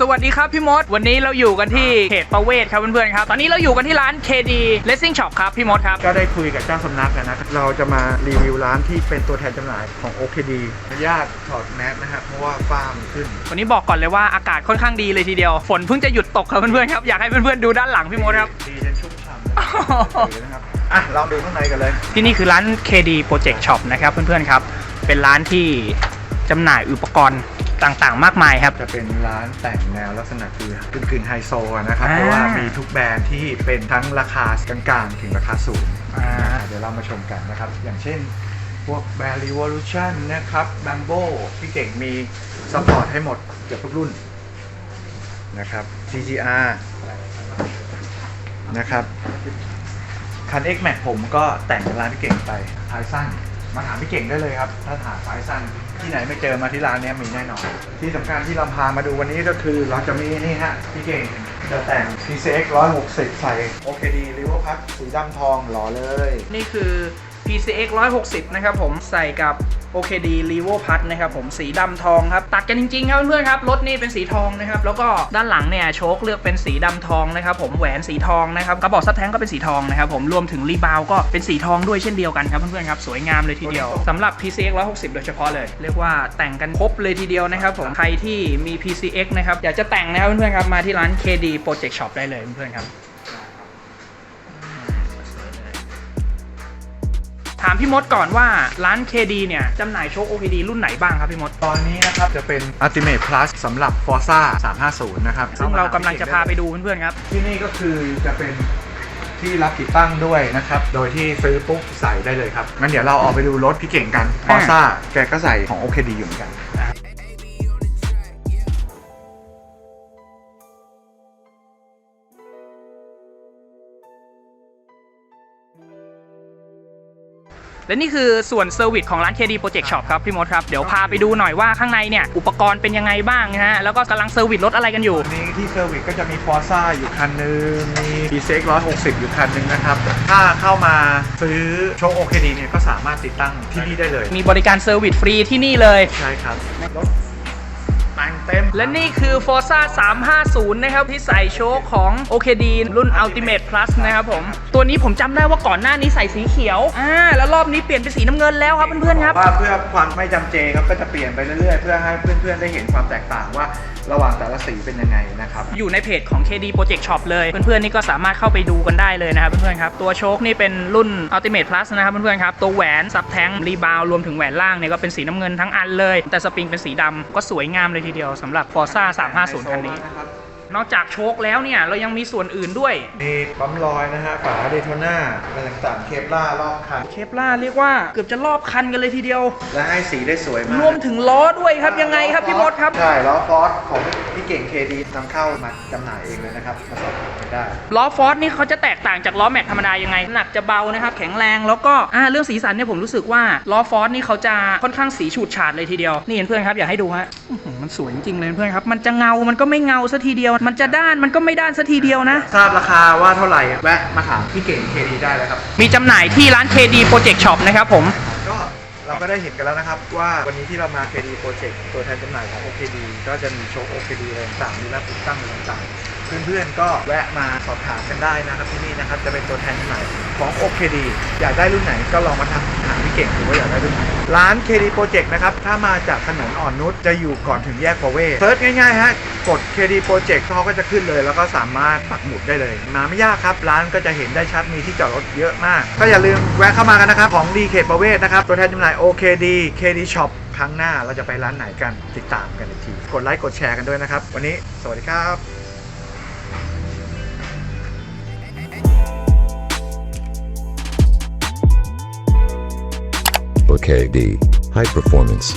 สวัสดีครับพี่มด วันนี้เราอยู่กันที่เขตประเวศครับเพื่อนๆครับ ตอนนี้เราอยู่กันที่ร้าน KD Racing Shop ครับพี่มดครับ ก็ได้คุยกับเจ้าสำนักแล้วนะครับเราจะมารีวิวร้านที่เป็นตัวแทนจำหน่ายของ OKD อนุญาตถอดแมสนะครับเพราะว่าฟ้ามันขึ้น วันนี้บอกก่อนเลยว่าอากาศค่อนข้างดีเลยทีเดียว ฝนเพิ่งจะหยุดตกครับเพื่อนๆครับ อยากให้เพื่อนๆดูด้านหลังพี่มดครับ ดีจนชุ่มฉ่ำเลยนะครับ อะลองดูข้างในกันเลย ที่นี่คือร้าน KD Project Shop นะครับเพื่อนๆครับ เป็นร้านที่จำหน่ายอุปกรณ์ ต่างๆ มากมายครับ จะเป็นร้านแต่งแนวลักษณะคือกึ่งๆไฮโซอะนะครับ อ่า เพราะว่ามีทุกแบรนด์ที่เป็นทั้งราคากลางๆ ถึงราคาสูงอ่าอะเดี๋ยวเรามาชมกันนะครับ อย่างเช่น พวกแบรนด์ Revolution นะครับ Bambo ที่เก่งมีซัพพอร์ตให้หมดเกือบทุกรุ่นนะครับ CGR นะครับคัน X Max ผมก็แต่งกับร้านพี่เก่งไปท้ายสั้น มาถามพี่เก่งได้เลยครับ ถ้าถามสายสั้นที่ไหนไม่เจอมาที่ร้านนี้มีแน่นอน ที่สำคัญที่เราพามาดูวันนี้ก็คือเราจะมีนี่ฮะพี่เก่งจะแต่ง PCX 160 ใส่ OKD r i v e r p a c สีดำทองหล่อเลย นี่คือ PCX 160 นะครับผมใส่กับ OKD r e v o p a t นะครับผมสีดำทองครับ ตัดกันจริงๆครับเพื่อนๆครับ รถนี่เป็นสีทองนะครับ แล้วก็ด้านหลังเนี่ยโชคเลือกเป็นสีดำทองนะครับผมแหวนสีทองนะครับกระบอกซับแท้งก็เป็นสีทองนะครับผมรวมถึงรีบาวก็เป็นสีทองด้วยเช่นเดียวกันครับเพื่อนๆครับสวยงามเลยทีเดียวสำหรับ PCX 160 โดยเฉพาะเลย เรียกว่าแต่งกันครบเลยทีเดียวนะครับผมใครที่มี PCX นะครับอยากจะแต่งนะครับเพื่อนๆครับมาที่ร้าน KD Project Shop ได้เลยเพื่อนๆครับ ถามพี่มดก่อนว่าร้าน KD เนี่ยจำหน่ายโชค OKD รุ่นไหนบ้างครับพี่มด ตอนนี้นะครับจะเป็น Ultimate Plus สำหรับ Forza 350 นะครับซึ่งเรากำลังจะพาไปดูเพื่อนๆครับ ที่นี่ก็คือจะเป็นที่รับติดตั้งด้วยนะครับ โดยที่ซื้อปุ๊บใส่ได้เลยครับ งั้นเดี๋ยวเราออกไปดูรถพี่เก่งกัน Forza แกก็ใส่ของ OKD อยู่เหมือนกัน และนี่คือส่วนเซอร์วิสของร้าน KD Project Shop ครับพี่มดครับ เดี๋ยวพาไปดูหน่อยว่าข้างในเนี่ย อุปกรณ์เป็นยังไงบ้างนะฮะ แล้วก็กำลังเซอร์วิสรถอะไรกันอยู่ วันนี้ที่เซอร์วิสก็จะมี Forza อยู่คันหนึ่งมี PCX 160อยู่คันหนึ่งนะครับ ถ้าเข้ามาซื้อโชค OKD เนี่ยก็สามารถติดตั้งที่นี่ได้เลย มีบริการเซอร์วิสฟรีที่นี่เลย ใช่ครับ รถ แต่งเต็ม และนี่คือ Forza 350 นะครับ ที่ใส่โชคของ OKD รุ่น Ultimate Plus นะครับผม ตัวนี้ผมจำได้ว่าก่อนหน้านี้ใส่สีเขียว อ่า แล้วรอบนี้เปลี่ยนเป็นสีน้ำเงินแล้วครับเพื่อนๆครับ ว่าเพื่อความไม่จำเจครับก็จะเปลี่ยนไปเรื่อยๆ เพื่อให้เพื่อนๆได้เห็นความแตกต่างว่า ระหว่างแต่ละสีเป็นยังไงนะครับอยู่ในเพจของ KD Project Shop เลยเพื่อนๆนี่ก็สามารถเข้าไปดูกันได้เลยนะครับเพื่อนๆครับตัวโชคนี่เป็นรุ่น Ultimate Plus นะครับเพื่อนๆครับตัวแหวนซับแทงรีบาวรวมถึงแหวนล่างเนี่ยก็เป็นสีน้ำเงินทั้งอันเลย แต่สปริงเป็นสีดำก็สวยงามเลยทีเดียวสำหรับ Forza 350คันนี้นะครับ นอกจากโชคแล้วเนี่ย เรายังมีส่วนอื่นด้วย มีปั๊มลอยนะฮะฝาเดโทน่าอะไรต่างๆ เคปล่ารอบคัน เคปล่าเรียกว่าเกือบจะรอบคันกันเลยทีเดียว และให้สีได้สวยมากรวมถึงล้อด้วยครับยังไงครับพี่มดครับ ใช่ล้อฟอสของพี่เก่งเคดีนำเข้ามาจำหน่ายเองเลยนะครับมาสอบถามกันได้ล้อฟอร์ดนี่เขาจะแตกต่างจากล้อแม็กธรรมดายังไงหนักจะเบานะครับแข็งแรงแล้วก็อ่าเรื่องสีสันเนี่ยผมรู้สึกว่าล้อฟอร์ดนี่เขาจะค่อนข้างสีฉูดฉาดเลยทีเดียวนี่เพื่อนครับอยากให้ดูฮะอื้อหือมันสวยจริงๆเลยเพื่อนครับมันจะเงามันก็ไม่เงาซะทีเดียวมันจะด้านมันก็ไม่ด้านซะทีเดียวนะ ทราบราคาว่าเท่าไหร่แวะมาถามพี่เก่งเคดีได้เลยครับ มีจำหน่ายที่ร้าน KD Project Shop นะครับผม ก็เราก็ได้เห็นกันแล้วนะครับ ว่าวันนี้ที่เรามา KD Project ตัวแทนจำหน่ายของ OKD ก็จะมีโชค OKD อะไรต่างๆมีรับติดตั้งอะไรต่างๆ เพื่อนๆก็แวะมาสอบถามกันได้นะครับที่นี่นะครับจะเป็นตัวแทนจำหน่ายของ OKD อยากได้รุ่นไหนก็ลองมาถามถามพี่เก่งดูว่าอยากได้รุ่นไหนร้าน KD Project นะครับถ้ามาจากถนนอ่อนนุชจะอยู่ก่อนถึงแยกประเวศเซิร์ชง่ายๆฮะกด KD Project เขาก็จะขึ้นเลย แล้วก็สามารถปักหมุดได้เลย มาไม่ยากครับ ร้านก็จะเห็นได้ชัดมีที่จอดรถเยอะมาก ก็อย่าลืมแวะเข้ามากันนะครับ ของดีเขตประเวศนะครับ ตัวแทนจำหน่าย OKD KD Shop ครั้งหน้าเราจะไปร้านไหนกันติดตามกันอีกที กดไลค์กดแชร์กันด้วยนะครับ วันนี้สวัสดีครับ KD, high performance.